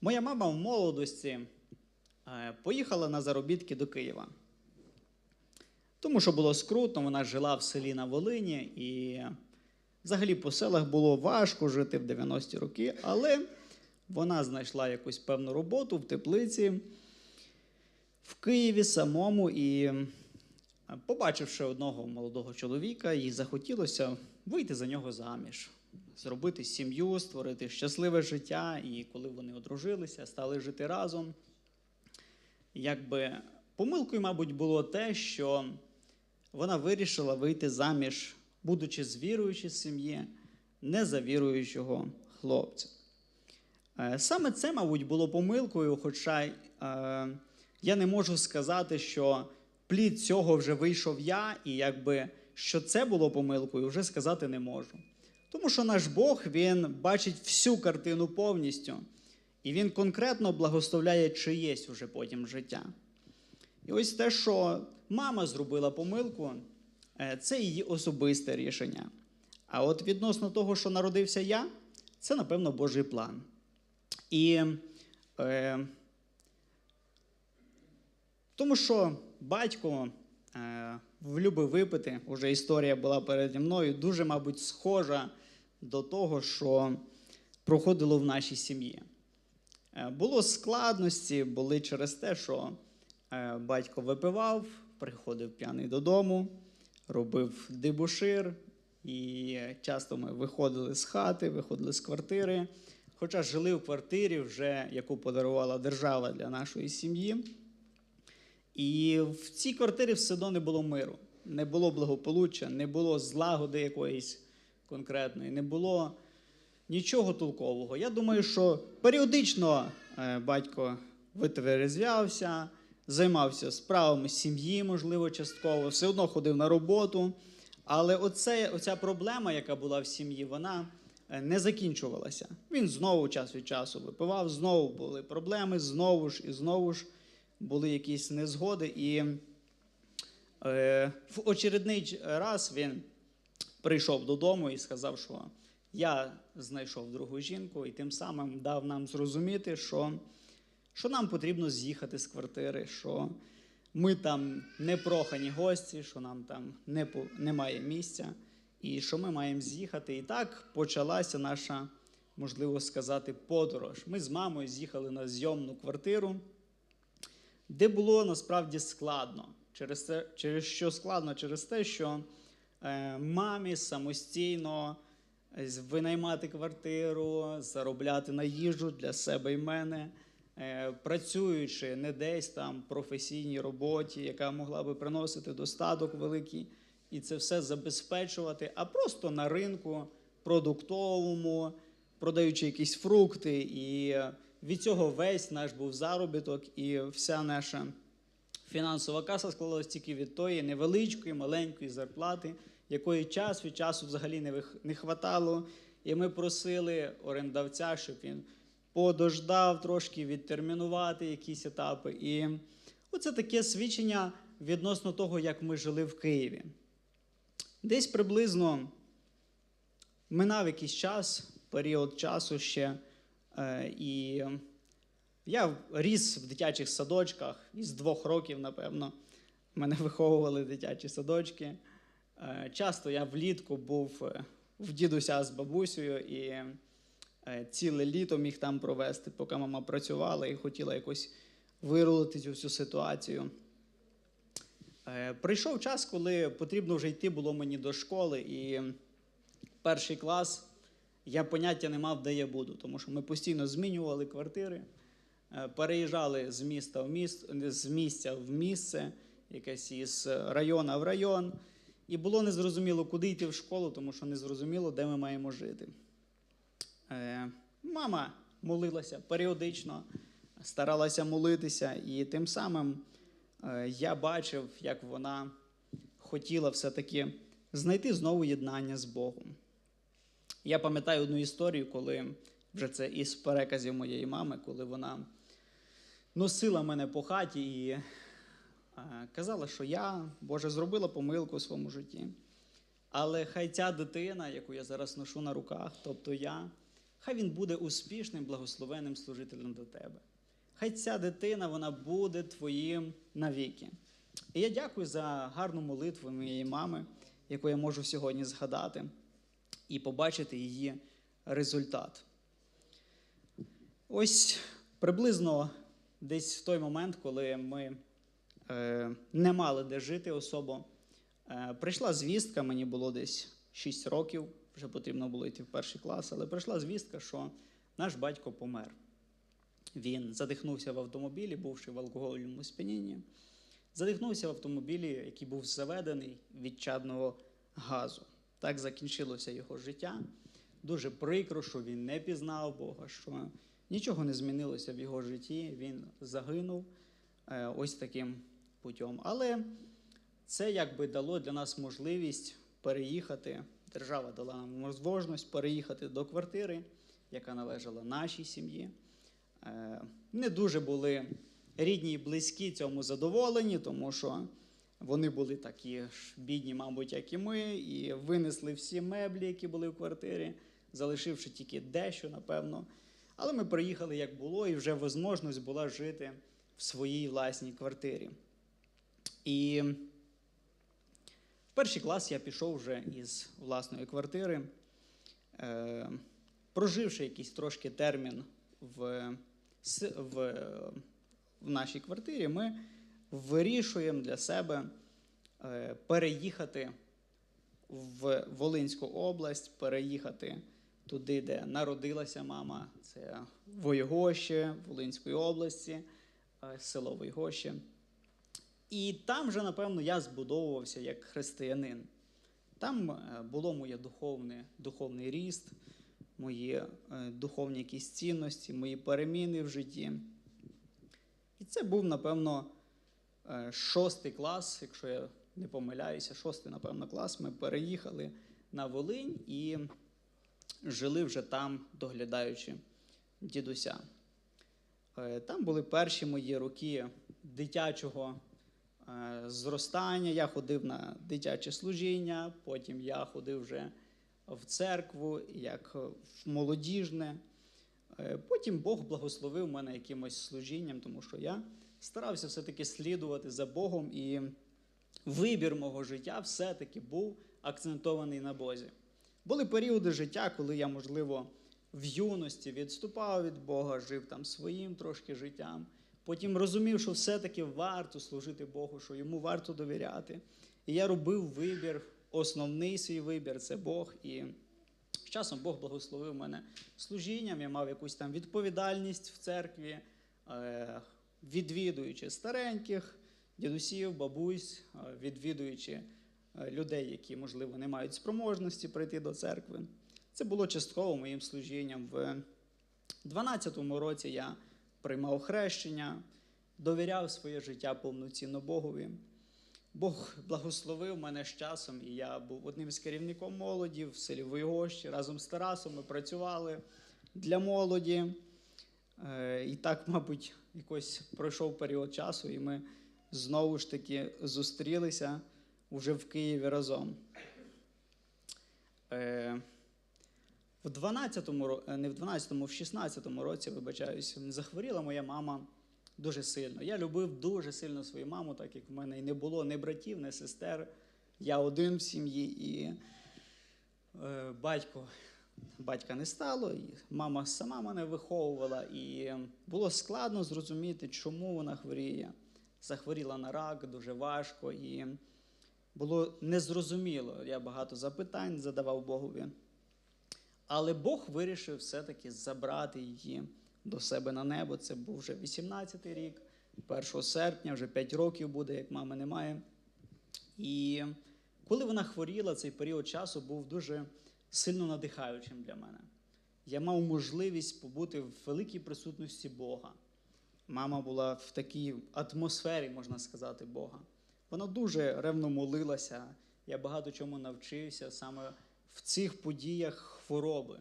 Моя мама в молодості е, поїхала на заробітки до Києва. Тому що було скрутно, вона жила в селі на Волині, і взагалі по селах було важко жити в 90-ті роки, але вона знайшла якусь певну роботу в теплиці в Києві самому і, е, побачивши одного молодого чоловіка, їй захотілося вийти за нього заміж, зробити сім'ю, створити щасливе життя. І коли вони одружилися, стали жити разом. Якби помилкою, мабуть, було те, що вона вирішила вийти заміж, будучи з віруючої сім'ї, не за віруючого хлопця. Е, Саме це, мабуть, було помилкою, хоча е, я не можу сказати, що плід цього вже вийшов я, і якби що це було помилкою, вже сказати не можу. Тому що наш Бог він бачить всю картину повністю, і він конкретно благословляє чиєсь уже потім життя. І ось те, що мама зробила помилку, е, це її особисте рішення. А от відносно того, що народився я, це, напевно, Божий план. І е, тому що батько е, влюбив випити, уже історія була переді мною, дуже, мабуть, схожа до того, що проходило в нашій сім'ї. Е, було складності, були через те, що е, батько випивав, приходив п'яний додому, робив дебушир, і часто ми виходили з хати, виходили з квартири. Хоча жили в квартирі, вже, яку подарувала держава для нашої сім'ї. І в цій квартирі все одно не було миру, не було благополуччя, не було злагоди якоїсь конкретної, не було нічого толкового. Я думаю, що періодично е, батько витверезвявся, займався справами сім'ї, можливо, частково, все одно ходив на роботу. Але оце, оця проблема, яка була в сім'ї, вона е, не закінчувалася. Він знову час від часу випивав, знову були проблеми, знову ж і знову ж були якісь незгоди. І е, в очередний раз він прийшов додому і сказав, що я знайшов другу жінку, і тим самим дав нам зрозуміти, що, що нам потрібно з'їхати з квартири, що ми там не прохані гості, що нам там не, по- немає місця, і що ми маємо з'їхати. І так почалася наша, можливо сказати, подорож. Ми з мамою з'їхали на зйомну квартиру, де було насправді складно. Через, те, через що складно? Через те, що мамі самостійно е, винаймати квартиру, заробляти на їжу для себе і мене, е, працюючи не десь там професійній роботі, яка могла би приносити достаток великий, і це все забезпечувати, а просто на ринку продуктовому, продаючи якісь фрукти. І е, від цього весь наш був заробіток і вся наша фінансова каса складалась тільки від тої невеличкої, маленької зарплати, якої час від часу взагалі не не хватало. І ми просили орендавця, щоб він подождав трошки відтермінувати якісь етапи. І оце таке свідчення відносно того, як ми жили в Києві. Десь приблизно минав якийсь час, період часу ще. е, І я ріс в дитячих садочках із двох років, напевно. Мене виховували дитячі садочки. Е, Часто я влітку був е, в дідуся з бабусею і е, ціле літо міг там провести, поки мама працювала і хотіла якось вирулити цю всю ситуацію. Прийшов час, коли потрібно вже йти було мені до школи, і перший клас я поняття не мав, де я буду, тому що ми постійно змінювали квартири, переїжджали з міста в міст, з місця в місце, якесь із району в район. І було незрозуміло, куди йти в школу, тому що незрозуміло, де ми маємо жити. Е, Мама молилася періодично, старалася молитися, і тим самим е, я бачив, як вона хотіла все-таки знайти знову єднання з Богом. Я пам'ятаю одну історію, коли вже це із переказів моєї мами, коли вона носила мене по хаті і казала, що я, Боже, зробила помилку у своєму житті. Але хай ця дитина, яку я зараз ношу на руках, тобто я, хай він буде успішним, благословенним служителем до тебе. Хай ця дитина вона буде твоїм навіки. І я дякую за гарну молитву моєї мами, яку я можу сьогодні згадати, і побачити її результат. Ось приблизно десь в той момент, коли ми не мали де жити особо, е, прийшла звістка, мені було десь 6 років, вже потрібно було йти в перший клас, але прийшла звістка, що наш батько помер. Він задихнувся в автомобілі, бувши в алкогольному сп'янінні. Задихнувся в автомобілі, який був заведений від чадного газу. Так закінчилося його життя. Дуже прикро, що він не пізнав Бога, що нічого не змінилося в його житті. Він загинув е, ось таким путем. Але це якби дало для нас можливість переїхати. Держава дала нам можливість переїхати до квартири, яка належала нашій сім'ї. Е, Не дуже були рідні і близькі цьому задоволені, тому що вони були такі ж бідні, мабуть, як і ми, і винесли всі меблі, які були в квартирі, залишивши тільки дещо, напевно. Але ми приїхали як було, і вже можливість була жити в своїй власній квартирі. І в перший клас я пішов вже із власної квартири, е, проживши якийсь трошки термін в, в, в нашій квартирі, ми вирішуємо для себе е, переїхати в Волинську область, переїхати туди, де народилася мама, це Воєгоще Волинської області, е, село Воєгоще. І там же, напевно, я збудовувався як християнин. Там е, було моє духовне, духовний ріст, мої е, духовні якісь цінності, мої переміни в житті. І це був, напевно, е, шостий клас, якщо я не помиляюся, шостий, напевно, клас. Ми переїхали на Волинь і жили вже там, доглядаючи дідуся. Там були перші мої роки дитячого зростання. Я ходив на дитяче служіння, потім я ходив вже в церкву, як в молодіжне. Е, Потім Бог благословив мене якимось служінням, тому що я старався все-таки слідувати за Богом, і вибір мого життя все-таки був акцентований на Бозі. Були періоди життя, коли я, можливо, в юності відступав від Бога, жив там своїм трошки життям. Потім розумів, що все-таки варто служити Богу, що йому варто довіряти. І я робив вибір, основний свій вибір це Бог. І з часом Бог благословив мене служінням, я мав якусь там відповідальність в церкві, е, відвідуючи стареньких, дідусів, бабусь, е, відвідуючи е, людей, які, можливо, не мають спроможності прийти до церкви. Це було частково моїм служінням. В 12-му році я приймав хрещення, довіряв своє життя повноцінно Богові. Бог благословив мене з часом, і я був одним з керівником молоді в селі Воєгощі. Разом з Тарасом ми працювали для молоді. Е, І так, мабуть, якось пройшов період часу, і ми знову ж таки зустрілися уже в Києві разом. В 12-му, е, не в 12-му, в 16-му році, вибачаюсь, захворіла моя мама дуже сильно. Я любив дуже сильно свою маму, так як в мене і не було ні братів, ні сестер. Я один в сім'ї, і е, батько, батька не стало, і мама сама мене виховувала, і було складно зрозуміти, чому вона хворіє. Захворіла на рак дуже важко, і було незрозуміло. Я багато запитань задавав Богові. Але Бог вирішив все-таки забрати її до себе на небо. Це був вже 18-й рік, 1 серпня, вже 5 років буде, як мами немає. І коли вона хворіла, цей період часу був дуже сильно надихаючим для мене. Я мав можливість побути в великій присутності Бога. Мама була в такій атмосфері, можна сказати, Бога. Вона дуже ревно молилася. Я багато чому навчився саме в цих подіях хвороби,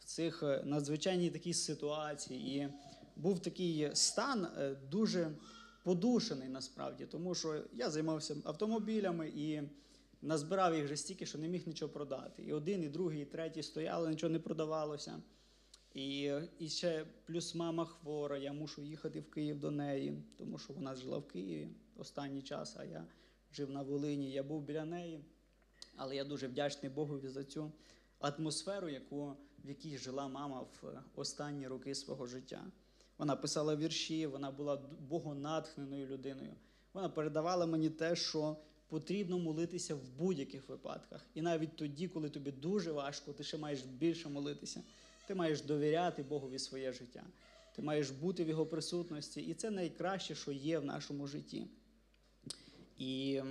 в цих е, надзвичайній такій ситуації. І був такий стан е, дуже подушений насправді, тому що я займався автомобілями і назбирав їх вже стільки, що не міг нічого продати. І один, і другий, і третій стояли, нічого не продавалося. І, і ще плюс мама хвора, я мушу їхати в Київ до неї, тому що вона жила в Києві останній час, а я жив на Волині, я був біля неї. Але я дуже вдячний Богові за цю атмосферу, яку, в якій жила мама в е, останні роки свого життя. Вона писала вірші, вона була богонатхненою людиною. Вона передавала мені те, що потрібно молитися в будь-яких випадках. І навіть тоді, коли тобі дуже важко, ти ще маєш більше молитися. Ти маєш довіряти Богові своє життя. Ти маєш бути в його присутності. І це найкраще, що є в нашому житті. І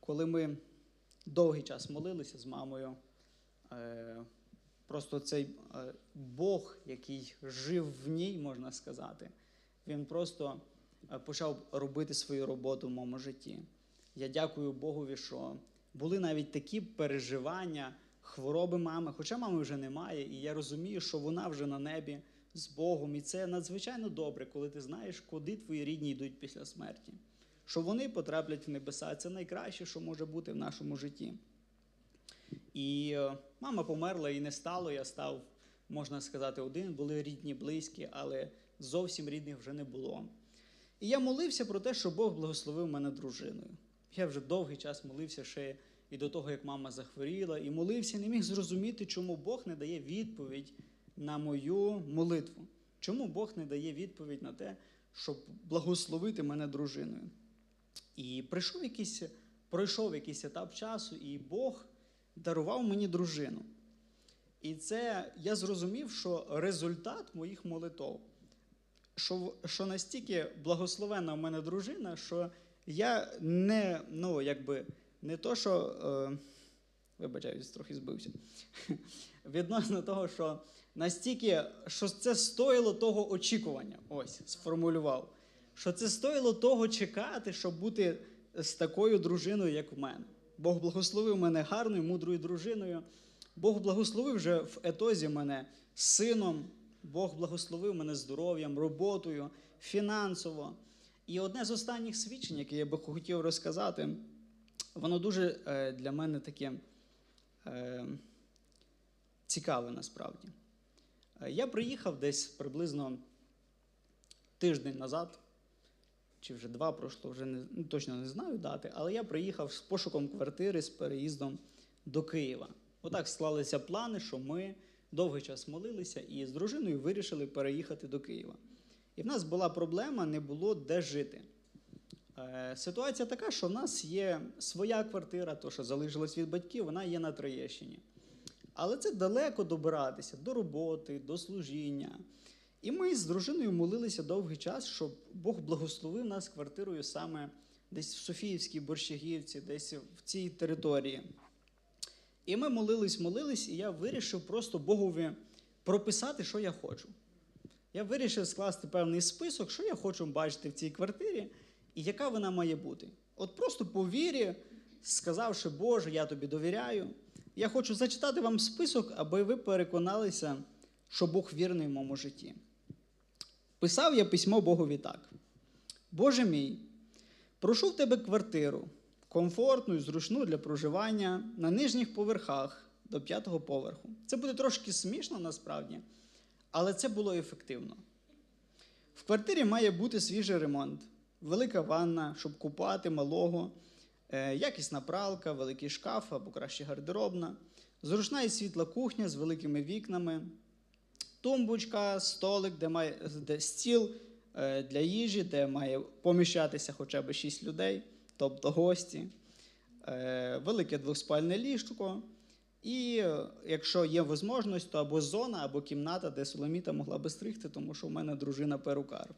коли ми довгий час молилися з мамою, е, просто цей е, Бог, який жив в ній, можна сказати, він просто е, почав робити свою роботу в моєму житті. Я дякую Богові, що були навіть такі переживання хвороби мами, хоча мами вже немає, і я розумію, що вона вже на небі з Богом. І це надзвичайно добре, коли ти знаєш, куди твої рідні йдуть після смерті. Що вони потраплять в небеса. Це найкраще, що може бути в нашому житті. І е, мама померла і не стало. Я став, можна сказати, один. Були рідні, близькі, але зовсім рідних вже не було. І я молився про те, що Бог благословив мене дружиною. Я вже довгий час молився ще і до того, як мама захворіла, і молився, не міг зрозуміти, чому Бог не дає відповідь на мою молитву. Чому Бог не дає відповідь на те, щоб благословити мене дружиною. І прийшов якийсь, пройшов якийсь етап часу, і Бог дарував мені дружину. І це я зрозумів, що результат моїх молитов, що, що настільки благословенна в мене дружина, що я не, ну, якби, не то, що. Е, вибачаюсь, трохи збився. Відносно того, що настільки, що це стоїло того очікування, ось, сформулював, що це стоїло того чекати, щоб бути з такою дружиною, як в мене. Бог благословив мене гарною, мудрою дружиною. Бог благословив вже в етозі мене сином. Бог благословив мене здоров'ям, роботою, фінансово. І одне з останніх свідчень, яке я би хотів розказати, воно дуже е, для мене таке е, цікаве насправді. Е, Я приїхав десь приблизно тиждень назад, чи вже два пройшло, вже не, ну, точно не знаю дати, але я приїхав з пошуком квартири з переїздом до Києва. Отак склалися плани, що ми довгий час молилися і з дружиною вирішили переїхати до Києва. І в нас була проблема, не було де жити. Е, Ситуація така, що в нас є своя квартира, то, що залишилась від батьків, вона є на Троєщині. Але це далеко добиратися до роботи, до служіння. І ми з дружиною молилися довгий час, щоб Бог благословив нас квартирою саме десь в Софіївській Борщагівці, десь в цій території. І ми молились, молились, і я вирішив просто Богові прописати, що я хочу. Я вирішив скласти певний список, що я хочу бачити в цій квартирі, і яка вона має бути. От просто по вірі, сказавши, Боже, я тобі довіряю, я хочу зачитати вам список, аби ви переконалися, що Бог вірний в моєму житті. Писав я письмо Богові так: Боже мій, прошу в тебе квартиру, комфортну і зручну для проживання на нижніх поверхах до п'ятого поверху. Це буде трошки смішно насправді, але це було ефективно. В квартирі має бути свіжий ремонт, велика ванна, щоб купати малого, е, якісна пралка, великий шкаф або краще гардеробна, зручна і світла кухня з великими вікнами, тумбочка, столик, де має де стіл е, для їжі, де має поміщатися хоча б 6 людей, тобто гості, е, велике двоспальне ліжко. І е, якщо є можливість, то або зона, або кімната, де Соломіта могла би стригти, тому що в мене дружина перукар.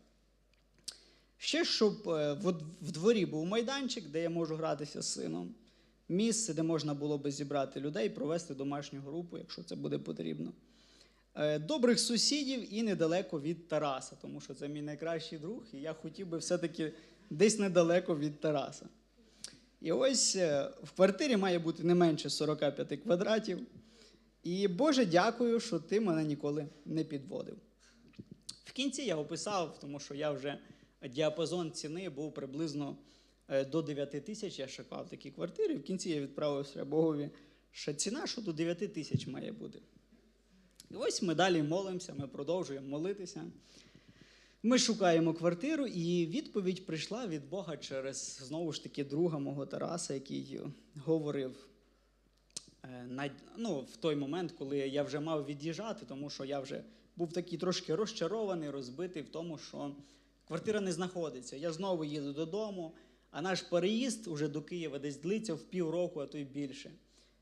Ще щоб в дворі був майданчик, де я можу гратися з сином. Місце, де можна було би зібрати людей, провести домашню групу, якщо це буде потрібно. Е, Добрих сусідів і недалеко від Тараса, тому що це мій найкращий друг, і я хотів би все-таки десь недалеко від Тараса. І ось е, в квартирі має бути не менше 45 квадратів. І Боже, дякую, що ти мене ніколи не підводив. В кінці я описав, тому що я вже діапазон ціни був приблизно е, до 9 тисяч. Я шукав такі квартири. В кінці я відправився Богові, що ціна, що до 9 тисяч має бути. І ось ми далі молимося, ми продовжуємо молитися. Ми шукаємо квартиру, і відповідь прийшла від Бога через знову ж таки друга мого Тараса, який говорив е, ну, в той момент, коли я вже мав від'їжджати, тому що я вже був такий трошки розчарований, розбитий в тому, що квартира не знаходиться. Я знову їду додому, а наш переїзд уже до Києва десь длиться в півроку, а то й більше.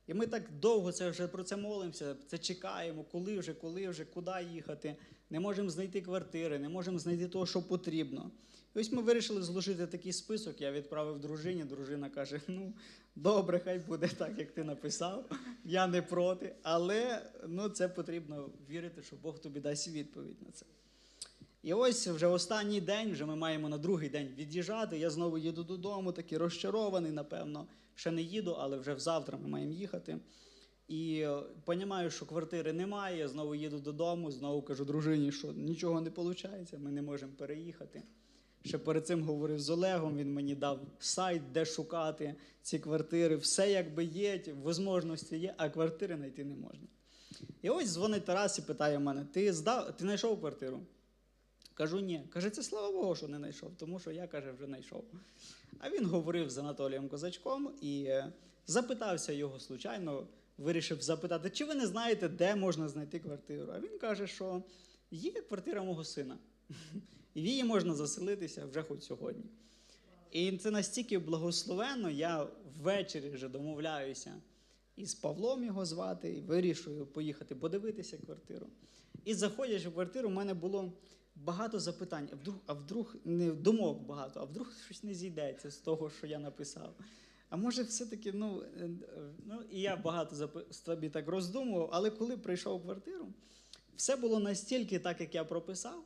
І ми так довго це вже про це молимося, це чекаємо, коли вже, коли вже, куди їхати. Не можемо знайти квартири, не можемо знайти того, що потрібно. І ось ми вирішили зложити такий список. Я відправив дружині. Дружина каже: ну, добре, хай буде так, як ти написав. Я не проти. Але ну, це потрібно вірити, що Бог тобі дасть відповідь на це. І ось вже останній день, вже ми маємо на другий день від'їжджати. Я знову їду додому, такий розчарований, напевно. Ще не їду, але вже завтра ми маємо їхати. І розумію, що квартири немає. Знову їду додому, знову кажу дружині, що нічого не виходить, ми не можемо переїхати. Ще перед цим говорив з Олегом, він мені дав сайт, де шукати ці квартири. Все якби є, ті можливості є, а квартири знайти не можна. І ось дзвонить Тарас і питає мене: ти здав, ти знайшов квартиру? Кажу, ні. Каже, це слава Богу, що не знайшов, тому що я, каже, вже знайшов. А він говорив з Анатолієм Козачком і е, запитався його случайно, вирішив запитати, чи ви не знаєте, де можна знайти квартиру. А він каже, що є квартира мого сина, і в її можна заселитися вже хоч сьогодні. І це настільки благословенно, я ввечері вже домовляюся із Павлом його звати, і вирішую поїхати подивитися квартиру. І заходячи в квартиру, у мене було багато запитань, а вдруг, а вдруг не думок багато, а вдруг щось не зійдеться з того, що я написав. А може, все-таки, ну, е, ну і я багато собі так роздумував, але коли прийшов в квартиру, все було настільки так, як я прописав,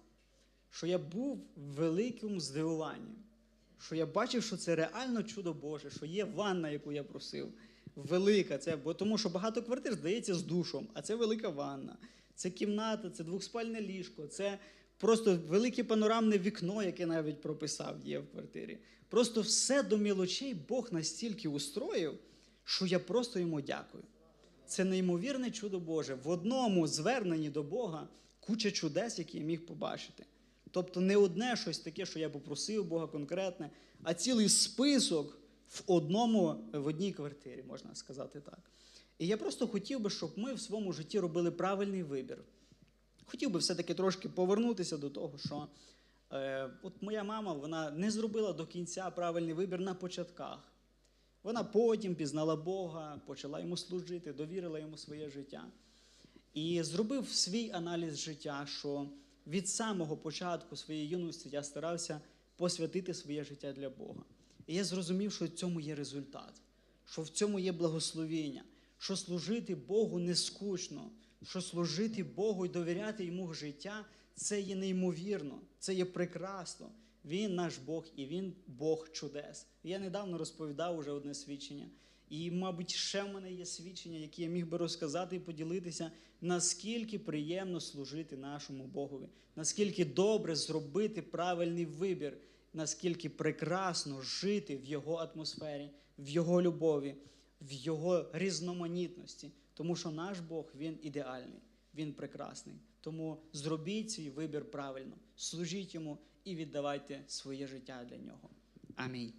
що я був в великому здивуванні. Що я бачив, що це реально чудо Боже, що є ванна, яку я просив. Велика, це, бо тому що багато квартир здається з душом, а це велика ванна, це кімната, це двохспальне ліжко, це просто велике панорамне вікно, яке навіть прописав є в квартирі. Просто все до мілочей Бог настільки устроїв, що я просто йому дякую. Це неймовірне чудо Боже. В одному зверненні до Бога куча чудес, які я міг побачити. Тобто не одне щось таке, що я попросив Бога конкретне, а цілий список в одному, в одній квартирі, можна сказати так. І я просто хотів би, щоб ми в своєму житті робили правильний вибір. Хотів би все-таки трошки повернутися до того, що е, от моя мама вона не зробила до кінця правильний вибір на початках. Вона потім пізнала Бога, почала йому служити, довірила йому своє життя. І зробив свій аналіз життя, що від самого початку своєї юності я старався посвятити своє життя для Бога. І я зрозумів, що в цьому є результат, що в цьому є благословіння, що служити Богу не скучно, що служити Богу і довіряти йому життя це є неймовірно, це є прекрасно. Він наш Бог і Він Бог чудес. Я недавно розповідав уже одне свідчення. І, мабуть, ще в мене є свідчення, які я міг би розказати і поділитися, наскільки приємно служити нашому Богові, наскільки добре зробити правильний вибір, наскільки прекрасно жити в Його атмосфері, в Його любові, в Його різноманітності. Тому що наш Бог він ідеальний, він прекрасний. Тому зробіть свій вибір правильно, служіть йому і віддавайте своє життя для нього. Амінь.